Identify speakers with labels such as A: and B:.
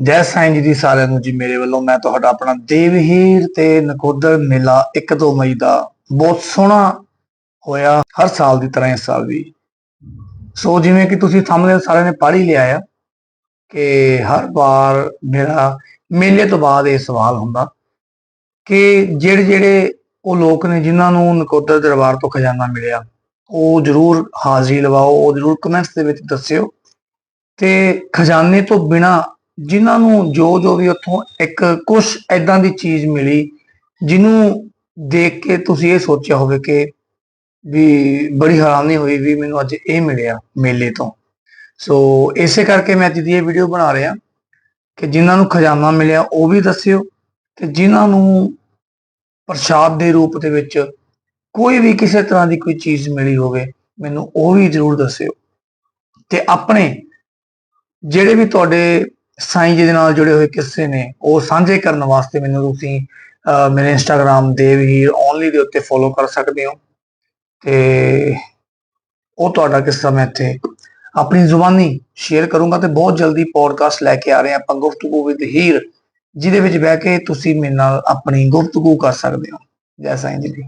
A: ਜੈ ਸਾਈਂ ਜੀ ਦੀ ਸਾਰਿਆਂ ਨੂੰ ਜੀ ਮੇਰੇ ਵੱਲੋਂ ਮੈਂ ਤੁਹਾਡਾ ਆਪਣਾ ਦੇਵਹੀਰ ਤੇ ਨਕੋਦਰ ਮੇਲਾ 1-2 ਮਈ ਦਾ ਬਹੁਤ ਸੋਹਣਾ ਹੋਇਆ ਹਰ ਸਾਲ ਦੀ ਤਰ੍ਹਾਂ ਇਸ ਸਾਲ ਵੀ। ਸੋ ਜਿਵੇਂ ਕਿ ਤੁਸੀਂ ਸਾਹਮਣੇ ਸਾਰਿਆਂ ਨੇ ਪੜ੍ਹ ਹੀ ਲਿਆ ਆ ਕਿ ਹਰ ਵਾਰ ਮੇਰਾ ਮੇਲੇ ਤੋਂ ਬਾਅਦ ਇਹ ਸਵਾਲ ਹੁੰਦਾ ਕਿ ਜਿਹੜੇ ਜਿਹੜੇ ਉਹ ਲੋਕ ਨੇ ਜਿਨ੍ਹਾਂ ਨੂੰ ਨਕੋਦਰ ਦਰਬਾਰ ਤੋਂ ਖਜ਼ਾਨਾ ਮਿਲਿਆ, ਉਹ ਜਰੂਰ ਹਾਜ਼ਰੀ ਲਵਾਓ, ਉਹ ਜਰੂਰ ਕਮੈਂਟਸ ਦੇ ਵਿੱਚ ਦੱਸਿਓ ਤੇ ਖਜ਼ਾਨੇ ਤੋਂ ਬਿਨਾ ਜਿਨ੍ਹਾਂ ਨੂੰ ਜੋ ਜੋ ਵੀ ਉੱਥੋਂ ਇੱਕ ਕੁਝ ਐਦਾਂ ਦੀ ਚੀਜ਼ ਮਿਲੀ, ਜਿਹਨੂੰ ਦੇਖ ਕੇ ਤੁਸੀਂ ਇਹ ਸੋਚਿਆ ਹੋਵੇ ਕਿ ਵੀ ਬੜੀ ਹੈਰਾਨੀ ਹੋਈ ਵੀ ਮੈਨੂੰ ਅੱਜ ਇਹ ਮਿਲਿਆ ਮੇਲੇ ਤੋਂ। ਸੋ ਇਸੇ ਕਰਕੇ ਮੈਂ ਅੱਜ ਦੀ ਇਹ ਵੀਡੀਓ ਬਣਾ ਰਿਹਾ ਕਿ ਜਿਨ੍ਹਾਂ ਨੂੰ ਖਜ਼ਾਨਾ ਮਿਲਿਆ ਉਹ ਵੀ ਦੱਸਿਓ ਤੇ ਜਿਨ੍ਹਾਂ ਨੂੰ ਪ੍ਰਸ਼ਾਦ ਦੇ ਰੂਪ ਦੇ ਵਿੱਚ ਕੋਈ ਵੀ ਕਿਸੇ ਤਰ੍ਹਾਂ ਦੀ ਕੋਈ ਚੀਜ਼ ਮਿਲੀ ਹੋਵੇ, ਮੈਨੂੰ ਉਹ ਵੀ ਜਰੂਰ ਦੱਸਿਓ। ਤੇ ਆਪਣੇ ਜਿਹੜੇ ਵੀ ਤੁਹਾਡੇ ਸਾਈਂ ਜੀ ਦੇ ਨਾਲ ਜੁੜੇ ਹੋਏ ਕਿੱਸੇ ਨੇ ਉਹ ਸਾਂਝੇ ਕਰਨ ਵਾਸਤੇ ਮੈਨੂੰ ਤੁਸੀਂ ਅਹ, ਮੇਰੇ ਇੰਸਟਾਗ੍ਰam ਦੇਵਹੀਰ ਓਨਲੀ ਦੇ ਉੱਤੇ ਫੋਲੋ ਕਰ ਸਕਦੇ ਹੋ। ਤੇ ਉਹ ਤੁਹਾਡਾ ਕਿੱਸਾ ਮੈਂ ਇੱਥੇ? ਆਪਣੀ ਜ਼ੁਬਾਨੀ ਸ਼ੇਅਰ ਕਰੂੰਗਾ ਤੇ ਬਹੁਤ ਜਲਦੀ ਪੋਡਕਾਸਟ ਲੈ ਕੇ ਆ ਰਹੇ ਹਾਂ ਆਪਾਂ ਗੁਫ਼ਤਗੂ ਵਿਦ ਹੀਰ ਜਿਹਦੇ ਵਿੱਚ ਬਹਿ ਕੇ ਤੁਸੀਂ ਮੇਰੇ ਨਾਲ ਆਪਣੀ ਗੁਫ਼ਤਗੂ ਕਰ ਸਕਦੇ ਹੋ। ਜੈ ਸਾਈਂ ਜੀ ਦੀ।